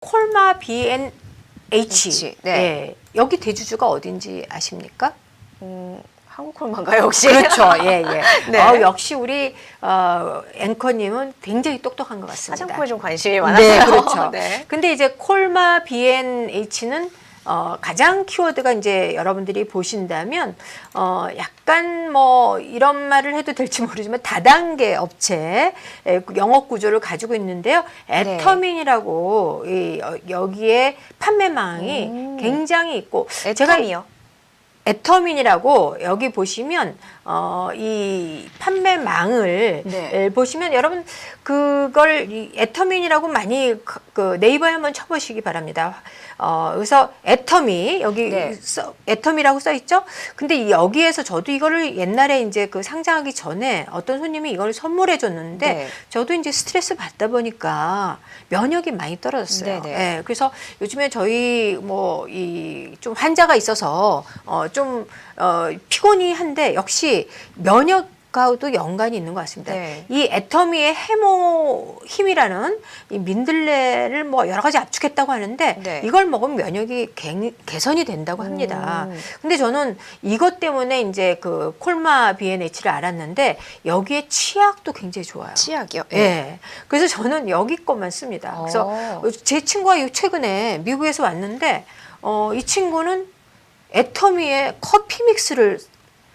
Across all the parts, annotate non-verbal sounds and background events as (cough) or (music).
콜마 BNH. H, 네. 예. 여기 대주주가 어딘지 아십니까? 음, 한국 콜마인가요 혹시? 그렇죠. (laughs) 예, 예. 네. 어, 역시 우리 어, 앵커님은 굉장히 똑똑한 것 같습니다. 화장품에 좀 관심이 많아요. 네, 그렇죠. (laughs) 네. 근데 이제 콜마 BNH는 어, 가장 키워드가 이제 여러분들이 보신다면 어, 약간 뭐 이런 말을 해도 될지 모르지만 다단계 업체 영업 구조를 가지고 있는데요. 네. 애터민이라고 이, 어, 여기에 판매망이 음. 굉장히 있고 애텀이요. 애터민이라고 여기 보시면 어, 이 판매망을 네. 에, 보시면 여러분 그걸 이 애터민이라고 많이 그- 그 네이버에 한번 쳐보시기 바랍니다. 어, 그래서 애터미 여기 네. 써, 애터미라고 써 있죠. 근데 이 여기에서 저도 이거를 옛날에 이제 그 상장하기 전에 어떤 손님이 이걸 선물해 줬는데 네. 저도 이제 스트레스 받다 보니까 면역이 많이 떨어졌어요. 네 네. 예, 그래서 요즘에 저희 뭐 이 좀 환자가 있어서 어좀 어, 피곤이 한데 역시 면역과도 연관이 있는 것 같습니다. 네. 이 애터미의 해모 힘이라는 이 민들레를 뭐 여러 가지 압축했다고 하는데 네. 이걸 먹으면 면역이 개, 개선이 된다고 합니다. 음. 근데 저는 이것 때문에 이제 그 콜마 BNH를 알았는데 여기에 치약도 굉장히 좋아요. 치약이요. 예. 그래서 저는 여기 것만 씁니다. 그래서 어. 제 친구가 요- 최근에 미국에서 왔는데 어, 이 친구는 애터미의 커피 믹스를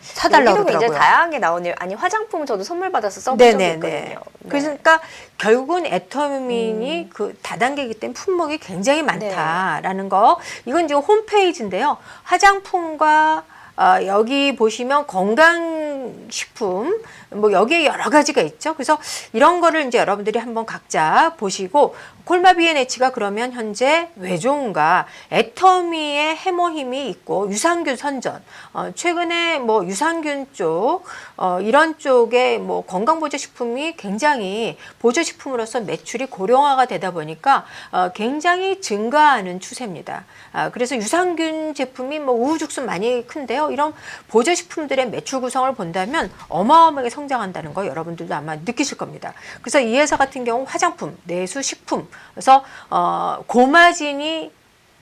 사달라고 그러더라고요. 이제 다양하게 나오네요. 아니 화장품 저도 선물 받아서 써본 적이 네네네. 있거든요. 네. 그러니까 결국은 애터민이 그 다단계이기 때문에 품목이 굉장히 많다라는 거. 이건 지금 홈페이지인데요. 화장품과 어, 여기 보시면 건강 식품 뭐 여기에 여러 가지가 있죠. 그래서 이런 거를 이제 여러분들이 한번 각자 보시고 콜마비엔H가 그러면 현재 왜 좋은가? 애터미의 해모 힘이 있고 유산균 선전. 어, 최근에 뭐 유산균 쪽 어, 이런 쪽에 뭐 건강 보조 식품이 굉장히 보조 식품으로서 매출이 고령화가 되다 보니까 어, 굉장히 증가하는 추세입니다. 아, 그래서 유산균 제품이 뭐 우후죽순 많이 큰데요. 이런 보조 식품들의 매출 구성을 본다 면 어마어마하게 성장한다는 거 여러분들도 아마 느끼실 겁니다. 그래서 이 회사 같은 경우 화장품, 내수, 식품, 그래서 어, 고마진이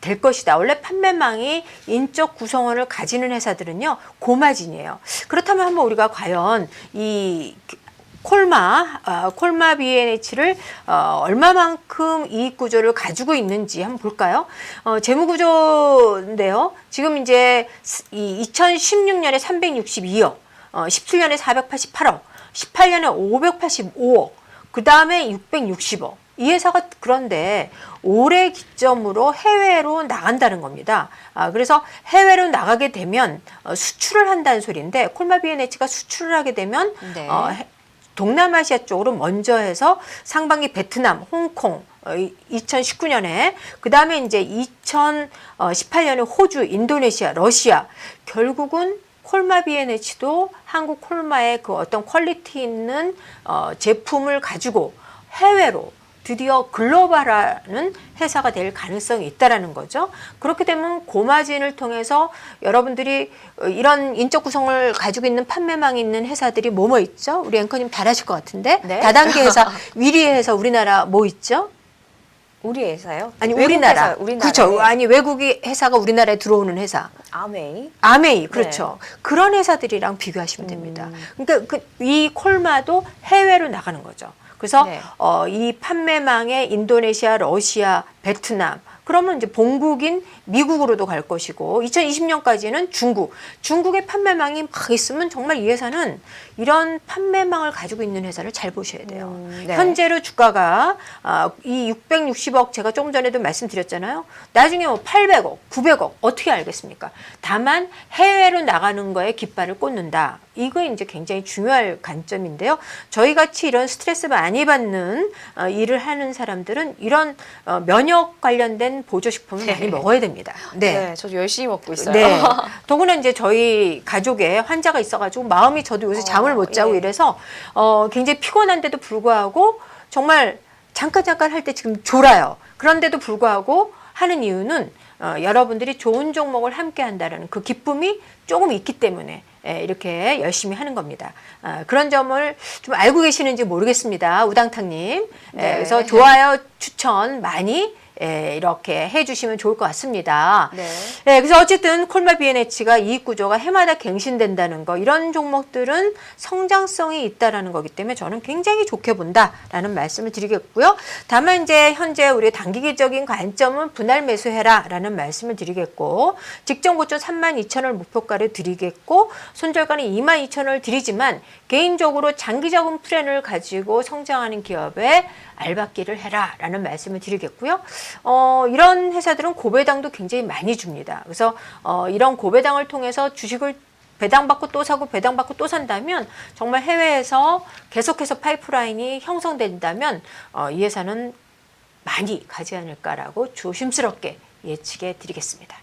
될 것이다. 원래 판매망이 인적 구성원을 가지는 회사들은요, 고마진이에요. 그렇다면 한번 우리가 과연 이 콜마, 어, 콜마 BNH를 어, 얼마만큼 이익 구조를 가지고 있는지 한번 볼까요? 어, 재무 구조인데요. 지금 이제 이 2016년에 362억, 어, 17년에 488억, 18년에 585억, 그 다음에 660억. 이 회사가 그런데 올해 기점으로 해외로 나간다는 겁니다. 아, 그래서 해외로 나가게 되면 어, 수출을 한다는 소리인데 콜마 BNH가 수출을 하게 되면 네. 어, 해- 동남아시아 쪽으로 먼저 해서 상반기 베트남, 홍콩, 어, 2019년에 그 다음에 이제 2018년에 호주, 인도네시아, 러시아 결국은 콜마 BNH도 한국 콜마의 그 어떤 퀄리티 있는 어, 제품을 가지고 해외로 드디어 글로벌화는 회사가 될 가능성이 있다라는 거죠. 그렇게 되면 고마진을 통해서 여러분들이 어, 이런 인적 구성을 가지고 있는 판매망이 있는 회사들이 뭐뭐 있죠? 우리 앵커님 잘 아실 것 같은데 네. 다단계 회사 위리 회사 우리나라 뭐 있죠? 우리 회사요? 아니 외국 우리나라 회사, 우리나라에 그렇죠. 아니 외국이 회사가 우리나라에 들어오는 회사 아메이. 아메이 그렇죠. 그런 회사들이랑 비교하시면 됩니다. 그러니까 그, 이 콜마도 해외로 나가는 거죠. 그래서 네. 어, 이 판매망에 인도네시아, 러시아, 베트남 그러면 이제 본국인 미국으로도 갈 것이고 2020년까지는 중국. 중국의 판매망이 막 있으면 정말 이 회사는 이런 판매망을 가지고 있는 회사를 잘 보셔야 돼요. 음, 네. 현재로 주가가 아, 이 660억 제가 조금 전에도 말씀드렸잖아요. 나중에 뭐 800억, 900억 어떻게 알겠습니까? 다만 해외로 나가는 거에 깃발을 꽂는다. 이거 이제 굉장히 중요할 관점인데요. 저희 같이 이런 스트레스 많이 받는 어, 일을 하는 사람들은 이런 어, 면역 관련된 보조식품을 많이 먹어야 됩니다. 네. 저도 열심히 먹고 있어요. 네. (laughs) 더구나 이제 저희 가족에 환자가 있어가지고 마음이 저도 요새 잠을 어, 못 자고 예. 이래서 어, 굉장히 피곤한데도 불구하고 정말 잠깐 잠깐 할 때 지금 졸아요. 그런데도 불구하고 하는 이유는 어, 여러분들이 좋은 종목을 함께 한다는 그 기쁨이 조금 있기 때문에 예, 이렇게 열심히 하는 겁니다. 아, 그런 점을 좀 알고 계시는지 모르겠습니다. 우당탕님. 예, 네. 그래서 좋아요, 추천 많이 예, 이렇게 해주시면 좋을 것 같습니다. 네. 네, 그래서 어쨌든 콜마 비엔에치가 이익 구조가 해마다 갱신된다는 거 이런 종목들은 성장성이 있다라는 거기 때문에 저는 굉장히 좋게 본다라는 말씀을 드리겠고요. 다만 이제 현재 우리 단기적인 관점은 분할 매수해라라는 말씀을 드리겠고 직전 고점 32,000원 목표가를 드리겠고 손절가는 22,000원을 드리지만 개인적으로 장기적인 플랜을 가지고 성장하는 기업에 알박기를 해라라는 말씀을 드리겠고요. 어, 이런 회사들은 고배당도 굉장히 많이 줍니다. 그래서 어, 이런 고배당을 통해서 주식을 배당받고 또 사고 배당받고 또 산다면 정말 해외에서 계속해서 파이프라인이 형성된다면 어, 이 회사는 많이 가지 않을까라고 조심스럽게 예측해 드리겠습니다.